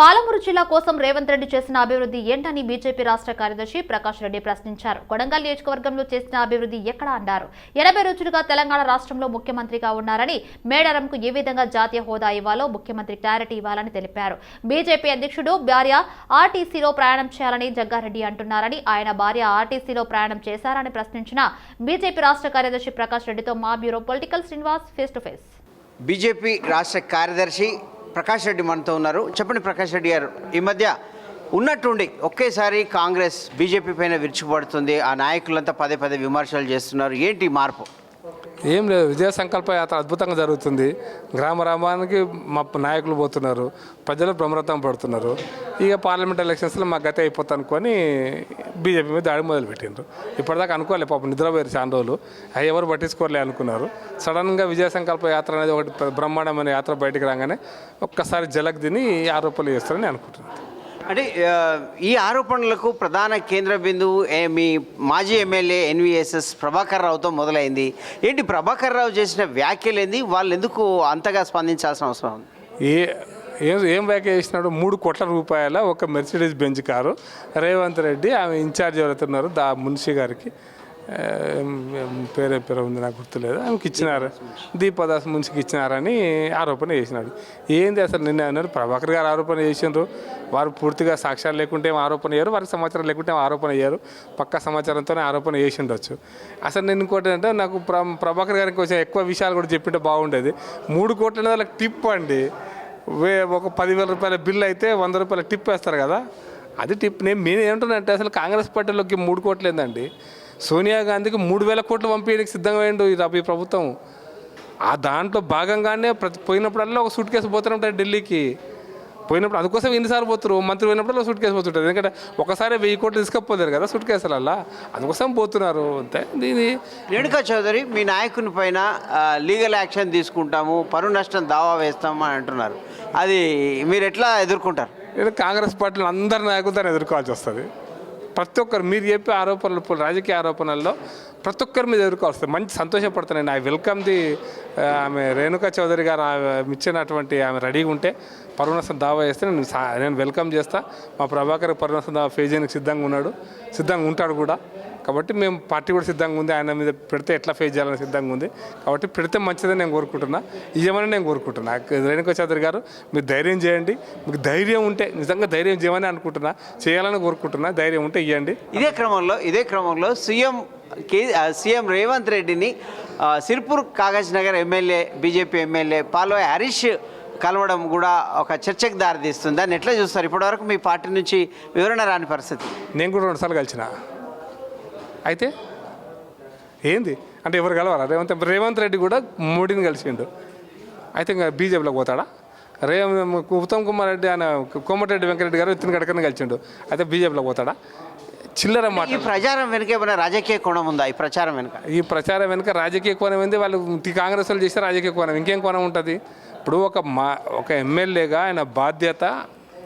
పాలమూరు జిల్లా కోసం రేవంత్ రెడ్డి చేసిన అభివృద్ధి ఏంటని బీజేపీ రాష్ట్ర కార్యదర్శి ప్రకాష్ రెడ్డి ప్రశ్నించారు. కొడంగల్ నియోజకవర్గంలో చేసిన అభివృద్ధి ఎక్కడ అన్నారు ఎనభై రోజులుగా తెలంగాణ రాష్ట్రంలో ముఖ్యమంత్రిగా ఉన్నారని మేడారంకు ఏ విధంగా జాతీయ హోదా ఇవ్వాలో ముఖ్యమంత్రి క్లారిటీ ఇవ్వాలని తెలిపారు. బీజేపీ అధ్యక్షుడు భార్య ఆర్టీసీలో ప్రయాణం చేయాలని జగ్గారెడ్డి అంటున్నారని ఆయన భార్య ఆర్టీసీలో ప్రయాణం చేశారని ప్రశ్నించిన బీజేపీ రాష్ట్ర కార్యదర్శి ప్రకాష్ రెడ్డితో మా bureau political Srinivas face to face. BJP రాష్ట్ర కార్యదర్శి ప్రకాష్ రెడ్డి మనతో ఉన్నారు. చెప్పండి ప్రకాష్ రెడ్డి గారు ఈ మధ్య ఉన్నట్టుండి ఒకేసారి కాంగ్రెస్ బీజేపీ పైన విరుచుకుపడుతుంది. ఆ నాయకులంతా పదే పదే విమర్శలు చేస్తున్నారు. ఏంటి మార్పు? ఏం లేదు విజయ సంకల్ప యాత్ర అద్భుతంగా జరుగుతుంది. గ్రామ గ్రామానికి మా నాయకులు పోతున్నారు. ప్రజలు బ్రహ్మరథం పడుతున్నారు. ఇక పార్లమెంట్ ఎలక్షన్స్లో మా గతి అయిపోతా అనుకొని బీజేపీ మీద దాడి మొదలుపెట్టిండ్రు ఇప్పటిదాకా అనుకోలే పాపం నిద్రపోయారు చాలా రోజులు. అవి ఎవరు పట్టించుకోలే అనుకున్నారు. సడన్గా విజయ సంకల్ప యాత్ర అనేది ఒకటి బ్రహ్మాండమైన యాత్ర బయటకు రాగానే ఒక్కసారి జలక్ తిని ఆరోపణలు చేస్తారని అనుకుంటున్నాను. అంటే ఈ ఆరోపణలకు ప్రధాన కేంద్ర బిందువు మీ మాజీ ఎమ్మెల్యే ఎన్విఎస్ఎస్ ప్రభాకర్ రావుతో మొదలైంది. ఏంటి ప్రభాకర్ రావు చేసిన వ్యాఖ్యలు ఏంది? వాళ్ళు ఎందుకు అంతగా స్పందించాల్సిన అవసరం ఉంది? ఏ ఏం ఏం వ్యాఖ్య చేసినాడు? మూడు కోట్ల రూపాయల ఒక Mercedes Benz car. Revanth Reddy ఆమె ఇన్ఛార్జ్ ఎవరైతున్నారు దా మున్షి గారికి. పేరే పేరు ఉంది నాకు గుర్తులేదు. ఆమెకి ఇచ్చినారు. దీపదాస్ మున్సికి ఇచ్చినారని ఆరోపణ చేసినాడు. ఏంది అసలు నిన్న అన్నారు? ప్రభాకర్ గారు ఆరోపణ చేసిండ్రు. వారు పూర్తిగా సాక్ష్యాలు లేకుంటే ఏం ఆరోపణ చేయరు. వారికి సమాచారం లేకుంటే ఏం ఆరోపణ చేయరు. పక్క సమాచారంతోనే ఆరోపణ చేసి ఉండొచ్చు అసలు నేను ఇంకోటి అంటే నాకు ప్ర ప్రభాకర్ గారికి కొంచెం ఎక్కువ విషయాలు కూడా చెప్పింటే బాగుండేది. మూడు కోట్ల వాళ్ళకి టిప్ అండి. వే ఒక పదివేల రూపాయల బిల్ అయితే వంద రూపాయల టిప్ వేస్తారు కదా. అది టిప్. నేను నేను ఏమంటున్నానంటే అసలు కాంగ్రెస్ పార్టీలోకి మూడు కోట్లు ఏందండి? సోనియా గాంధీకి మూడు వేల కోట్లు పంపించడానికి సిద్ధంగా అయ్యిండు ఈ ప్రభుత్వం. ఆ దాంట్లో భాగంగానే ప్రతి పోయినప్పుడల్లా ఒక సూట్ కేసు పోతూనే ఉంటారు ఢిల్లీకి. పోయినప్పుడు అందుకోసం ఎన్నిసార్లు పోతారు మంత్రి పోయినప్పుడు సూట్ కేసు పోతుంటారు ఎందుకంటే ఒకసారి వెయ్యి కోట్లు తీసుకపోతారు కదా సూట్ కేసులల్లా. అందుకోసం పోతున్నారు. అంతే దీని రేణుకా చౌదరి మీ నాయకుని పైన లీగల్ యాక్షన్ తీసుకుంటాము పరువు నష్టం దావా వేస్తాము అని అంటున్నారు. అది మీరు ఎట్లా ఎదుర్కొంటారు? కాంగ్రెస్ పార్టీలో అందరి నాయకులతో ఎదుర్కోవాల్సి వస్తుంది. ప్రతి ఒక్కరు మీరు చెప్పే ఆరోపణలు ఇప్పుడు రాజకీయ ఆరోపణల్లో ప్రతి ఒక్కరి మీద ఎదుర్కోవాల్సి మంచి సంతోషపడుతున్నాను ఐ వెల్కమ్ ది ఆమె రేణుకా చౌదరి గారు ఆమె ఇచ్చినటువంటి ఆమె రెడీగా ఉంటే పరుణసం దావా చేస్తే నేను నేను వెల్కమ్ చేస్తా. మా ప్రభాకర్ పరుణసం దావా ఫేజ్ చేయడానికి సిద్ధంగా ఉన్నాడు. సిద్ధంగా ఉంటాడు కూడా. కాబట్టి మేము పార్టీ కూడా సిద్ధంగా ఉంది. ఆయన మీద పెడితే ఎట్లా ఫేస్ చేయాలని సిద్ధంగా ఉంది. కాబట్టి పెడితే మంచిదని నేను కోరుకుంటున్నా. ఇవ్వమని నేను కోరుకుంటున్నా. రేణుకా చౌదరి గారు మీరు ధైర్యం చేయండి. మీకు ధైర్యం ఉంటే నిజంగా ధైర్యం చేయమని అనుకుంటున్నా. చేయాలని కోరుకుంటున్నా. ధైర్యం ఉంటే ఇవ్వండి ఇదే క్రమంలో ఇదే క్రమంలో సీఎం కే సీఎం రేవంత్ రెడ్డిని Sirpur Kagaznagar MLA BJP MLA Palvai Harish కలవడం కూడా ఒక చర్చకు దారితీస్తుంది. దాన్ని ఎట్లా చూస్తారు? ఇప్పటివరకు మీ పార్టీ నుంచి వివరణ రాని పరిస్థితి. నేను కూడా రెండుసార్లు కలిసిన. అయితే? ఏంది? అంటే ఎవరు కలవరా రేవంత్ రేవంత్ రెడ్డి కూడా మోడీని కలిసిండు. అయితే ఇంకా బీజేపీలోకి పోతాడా? రే ఉత్తమ్ కుమార్ రెడ్డి ఆయన కోమటిరెడ్డి వెంకరెడ్డి గారు ఇతని గడకని కలిసిండు. అయితే బీజేపీలోకి పోతాడా? చిల్లర మాట ఈ ప్రచారం వెనుక ఏమైనా రాజకీయ కోణం ఉందా? ఈ ప్రచారం వెనుక? ఈ ప్రచారం వెనుక రాజకీయ కోణం ఏంది? వాళ్ళు కాంగ్రెస్ వాళ్ళు చేసే రాజకీయ కోణం. ఇంకేం కోణం ఉంటుంది? ఇప్పుడు ఒక మా ఒక ఎమ్మెల్యేగా ఆయన బాధ్యత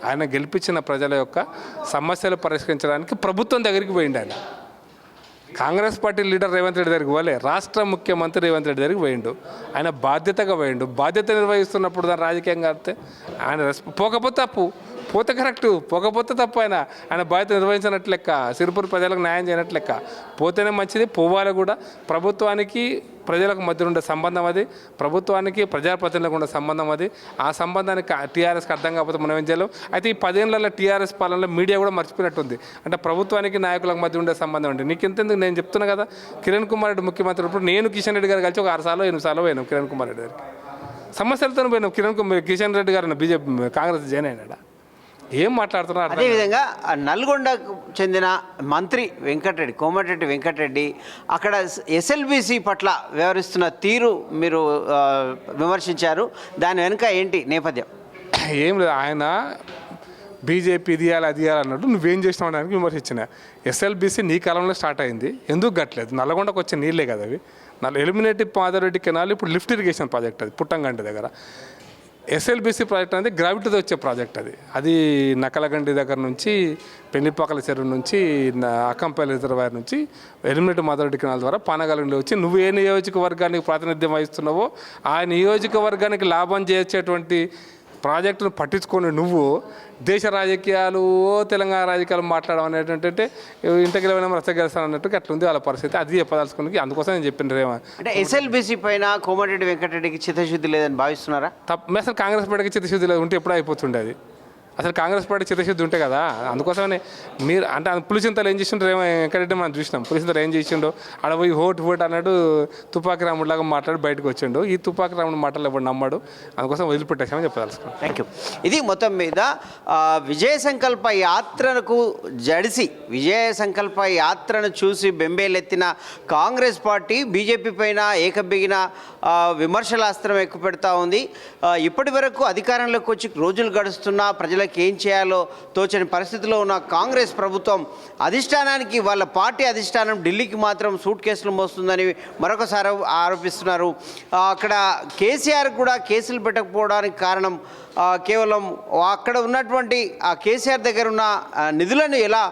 ఆయన గెలిపించిన ప్రజల యొక్క సమస్యలు పరిష్కరించడానికి ప్రభుత్వం దగ్గరికి పోయిండు ఆయన. కాంగ్రెస్ పార్టీ లీడర్ రేవంత్ రెడ్డి దగ్గరికి పోలే రాష్ట్ర ముఖ్యమంత్రి రేవంత్ రెడ్డి దగ్గరికి పోయిండు. ఆయన బాధ్యతగా పోయిండు. బాధ్యత నిర్వహిస్తున్నప్పుడు దాని రాజకీయంగా అయితే ఆయన పోకపోతే తప్పు పోత కరెక్ట్ పోకపోతే తప్ప ఆయన. ఆయన బాధ్యత నిర్వహించినట్లు లెక్క సిరిపూర్ ప్రజలకు న్యాయం చేయనట్లు లెక్క. పోతేనే మంచిది పోవాలి కూడా. ప్రభుత్వానికి ప్రజలకు మధ్య ఉండే సంబంధం అది. ప్రభుత్వానికి ప్రజాప్రతినిధులకు ఉండే సంబంధం అది. ఆ సంబంధానికి టీఆర్ఎస్కి అర్థం కాకపోతే మనం ఏం చేయలేం. అయితే ఈ పదేళ్ళలో టీఆర్ఎస్ పాలనలో మీడియా కూడా మర్చిపోయినట్టుంది. అంటే ప్రభుత్వానికి నాయకులకు మధ్య ఉండే సంబంధం అండి. నీకు ఎంతెందుకు నేను చెప్తున్నా కదా. కిరణ్ కుమార్ రెడ్డి ముఖ్యమంత్రి ఇప్పుడు నేను కిషన్ రెడ్డి గారు కలిసి ఒక ఆరు సార్లు ఎనిమిది సార్లు పోయినాం కిరణ్ కుమార్ రెడ్డి గారికి. సమస్యలతో పోయినాం. కిరణ్ కుమార్ కిషన్ రెడ్డి గారు బీజేపీ కాంగ్రెస్ జాయిన్ అయినాడా? ఏం మాట్లాడుతున్నారు అదేవిధంగా నల్గొండకు చెందిన మంత్రి వెంకటరెడ్డి కోమటిరెడ్డి వెంకటరెడ్డి అక్కడ ఎస్ఎల్బిసి పట్ల వ్యవహరిస్తున్న తీరు మీరు విమర్శించారు. దాని వెనుక ఏంటి నేపథ్యం? ఏం లేదు ఆయన బీజేపీ ఇది ఇవ్వాలి అది ఇవ్వాలి అన్నట్టు నువ్వేం చేసినావు అనడానికి విమర్శించిన. ఎస్ఎల్బీసీ నీ కాలంలో స్టార్ట్ అయింది ఎందుకు గట్లేదు నల్లగొండకు వచ్చే నీళ్ళే కదా అవి. నల్ల ఎలిమినేటివ్ మాధవరెడ్డి కెనాల్ ఇప్పుడు లిఫ్ట్ ఇరిగేషన్ ప్రాజెక్ట్ అది పుట్టంగంటి దగ్గర. ఎస్ఎల్బీసీ ప్రాజెక్ట్ అనేది గ్రావిటీతో వచ్చే ప్రాజెక్ట్ అది. అది నకలగండి దగ్గర నుంచి పెళ్ళిపాకల చెరువు నుంచి అకంపల్లి రిజర్వాయర్ నుంచి ఎలిమినేట్ మాధవరెడ్డి కెనాల్ ద్వారా పానగలంలో వచ్చి నువ్వు ఏ నియోజకవర్గానికి ప్రాతినిధ్యం వహిస్తున్నావో ఆ నియోజకవర్గానికి లాభం చేసేటువంటి ప్రాజెక్టును పట్టించుకొని నువ్వు దేశ రాజకీయాలు తెలంగాణ రాజకీయాలు మాట్లాడడం అనేటువంటి ఇంటికి వెళ్ళిన రచ్చ గెలుస్తాను అన్నట్టు అట్లా ఉంది వాళ్ళ పరిస్థితి. అది చెప్పదలుచుకుని అందుకోసం నేను చెప్పిన రేమ. అంటే ఎస్ఎల్బిసి పైన కోమటిరెడ్డి వెంకటరెడ్డికి చిత్తశుద్ధి లేదని భావిస్తున్నారా? తప్ప అసలు కాంగ్రెస్ పార్టీకి చిత్తశుద్ధి లేదు ఉంటే ఎప్పుడూ అయిపోతుండే అది. అసలు కాంగ్రెస్ పార్టీ చిత్తశుద్ధి ఉంటే కదా అందుకోసమనే మీరు అంటే పులిచింతలు ఏం చేసిండ్రో ఏమో ఎక్కడంటే మనం చూసినాం. పులిచింతలు ఏం చేసిండో ఆడ పోయి హోట్ హోటు అన్నాడు తుపాకి రాముడిలాగా మాట్లాడి బయటకు వచ్చిండు. ఈ తుపాకి రాముడు మాటలు ఎవరు నమ్మాడు? అందుకోసం వదిలిపెట్టేసామని చెప్పదలుచుకున్నాం. థ్యాంక్ యూ ఇది మొత్తం మీద విజయ సంకల్ప యాత్రకు జడిసి విజయ సంకల్ప యాత్రను చూసి బెంబేలెత్తిన కాంగ్రెస్ పార్టీ బీజేపీ పైన ఏకబిగిన విమర్శలాస్త్రం ఎక్కువ పెడతా ఉంది ఇప్పటి వరకు అధికారంలోకి వచ్చి రోజులు గడుస్తున్నా ప్రజలకు ఏం చేయాలో తోచని పరిస్థితిలో ఉన్న కాంగ్రెస్ ప్రభుత్వం అధిష్టానానికి వాళ్ళ పార్టీ అధిష్టానం ఢిల్లీకి మాత్రం సూట్ కేసులు మోస్తుందని మరొకసారి ఆరోపిస్తున్నారు. అక్కడ కేసీఆర్ కూడా కేసులు పెట్టకపోవడానికి కారణం కేవలం అక్కడ ఉన్నటువంటి ఆ కేసీఆర్ దగ్గర ఉన్న నిధులను ఎలా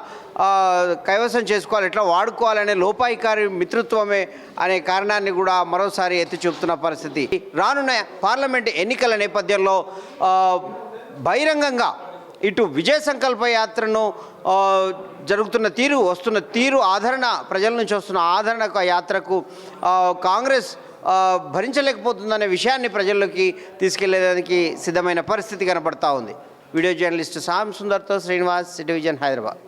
కైవసం చేసుకోవాలి ఎట్లా వాడుకోవాలనే లోపాయికారి మిత్రత్వమే అనే కారణాన్ని కూడా మరోసారి ఎత్తి చూపుతున్న పరిస్థితి. రానున్న పార్లమెంట్ ఎన్నికల నేపథ్యంలో బహిరంగంగా ఇటు విజయ సంకల్ప యాత్రను జరుగుతున్న తీరు వస్తున్న తీరు ఆదరణ ప్రజల నుంచి వస్తున్న ఆదరణ యాత్రకు కాంగ్రెస్ భరించలేకపోతుందనే విషయాన్ని ప్రజల్లోకి తీసుకెళ్ళేదానికి సిద్ధమైన పరిస్థితి కనపడతా ఉంది. వీడియో జర్నలిస్ట్ సామ్ సుందర్తో శ్రీనివాస్ సిటీవిజన్ హైదరాబాద్.